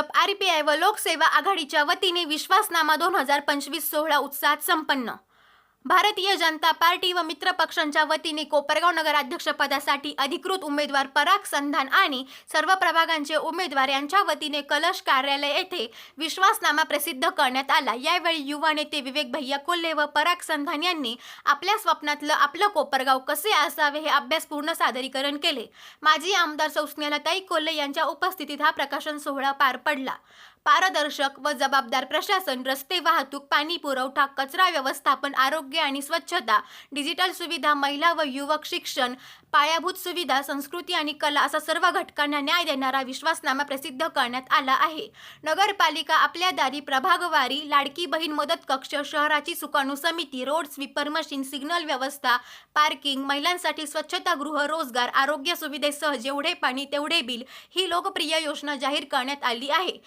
Bhajap RPI व लोकसेवा आघाडीच्या वतीने विश्वासनामा दोन हजार पंचवीस सोहळा उत्साहात संपन्न. भारतीय जनता पार्टी व मित्र पक्षांच्या वतीने कोपरगाव नगराध्यक्षपदासाठी अधिकृत उमेदवार पराग संधान आणि सर्व प्रभागांचे उमेदवार यांच्या वतीने कलश कार्यालय येथे विश्वासनामा प्रसिद्ध करण्यात आला. यावेळी युवा नेते विवेक भैया कोल्हे व पराग संधान यांनी आपल्या स्वप्नातलं आपलं कोपरगाव कसे असावे हे अभ्यासपूर्ण सादरीकरण केले. माजी आमदार सौ कोल्हे यांच्या उपस्थितीत हा प्रकाशन सोहळा पार पडला. पारदर्शक व जबाबदार प्रशासन रस्ते वाहतूक पाणी पुरवठा कचरा व्यवस्थापन आरोग्य आणि स्वच्छता डिजिटल सुविधा महिला व युवक शिक्षण पायाभूत सुविधा संस्कृती आणि कला असा सर्व घटकांना न्याय देणारा विश्वासनामा प्रसिद्ध करण्यात आला आहे. नगरपालिका आपल्या दारी प्रभागवारी लाडकी बहीण मदत कक्ष शहराची सुकाणू समिती रोड स्वीपर मशीन सिग्नल व्यवस्था पार्किंग महिलांसाठी स्वच्छतागृह रोजगार आरोग्य सुविधेसह जेवढे पाणी तेवढे बिल ही लोकप्रिय योजना जाहीर करण्यात आली आहे.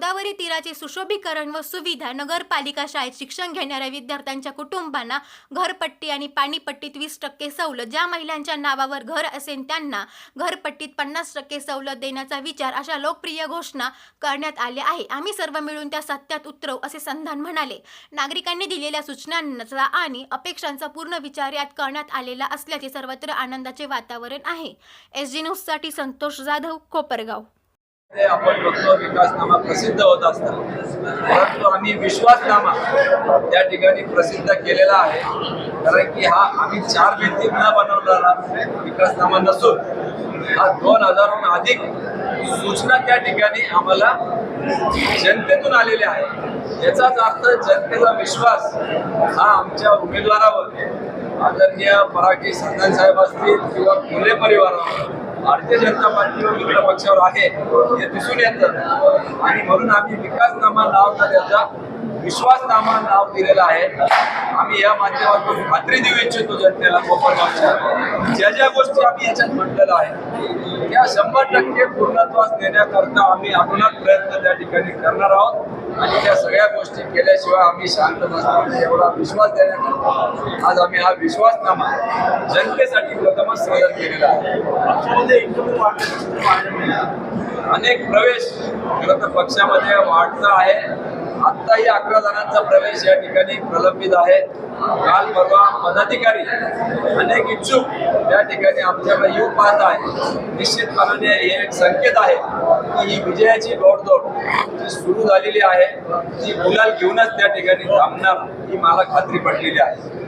गोदावरी तीराचे सुशोभीकरण व सुविधा नगरपालिका शाळेत शिक्षण घेणाऱ्या विद्यार्थ्यांच्या कुटुंबांना घरपट्टी आणि पाणीपट्टीत वीस टक्के सवलत ज्या महिलांच्या नावावर घर असेल त्यांना घरपट्टीत पन्नास टक्के सवलत देण्याचा विचार अशा लोकप्रिय घोषणा करण्यात आल्या आहे. आम्ही सर्व मिळून त्या सत्यात उतरवू असे संधान म्हणाले. नागरिकांनी दिलेल्या सूचनांचा आणि अपेक्षांचा पूर्ण विचार यात करण्यात आलेला असल्याचे सर्वत्र आनंदाचे वातावरण आहे. एस जी न्यूजसाठी संतोष जाधव कोपरगाव. ते आपण बघतो विकासनामा प्रसिद्ध होत असतात. परंतु आम्ही विश्वासनामा त्या ठिकाणी प्रसिद्ध केलेला आहे. कारण की हा आम्ही चार भिंती न बनवणारा विकासनामा नसून. हा दोन हजारहून अधिक सूचना त्या ठिकाणी आम्हाला जनतेतून आलेल्या आहेत. याचाच अर्थ जनतेचा विश्वास हा आमच्या उमेदवारावर आदरणीय परागी संधान साहेब असतील किंवा फुले परिवारावर भारतीय जनता पार्टी व मित्र पक्षावर आहे हे दिसून येतं. आणि म्हणून आम्ही विकास नाव न विश्वासनामा नाव दिलेलं आहे. आम्ही या माध्यमातून खात्री देऊ इच्छितो जनतेला कोकणच्या ज्या ज्या गोष्टी आम्ही याच्यात म्हटलेल्या आहेत त्या शंभर टक्के पूर्णत्वास देण्याकरता आम्ही आपणात प्रयत्न त्या ठिकाणी करणार आहोत. आणि त्या सगळ्या गोष्टी केल्याशिवाय आम्ही शांत बसणार एवढा विश्वास देण्याकरता आज आम्ही हा विश्वासनामा जनतेसाठी प्रथमच सादर केलेला आहे. अनेक प्रवेश खरं तर पक्षामध्ये वाढता आहे. आत्ताही अकरा जणांचा प्रवेश या ठिकाणी प्रलंबित आहे. काल परवा पदाधिकारी अनेक इच्छुक त्या ठिकाणी आमच्याकडे येऊ पाहत आहे निश्चितपणाने हे एक संकेत आहे की ही विजयाची दौडदौड जी सुरू झालेली आहे ती गुलाल घेऊनच त्या ठिकाणी थांबणार ही मला खात्री पडलेली आहे.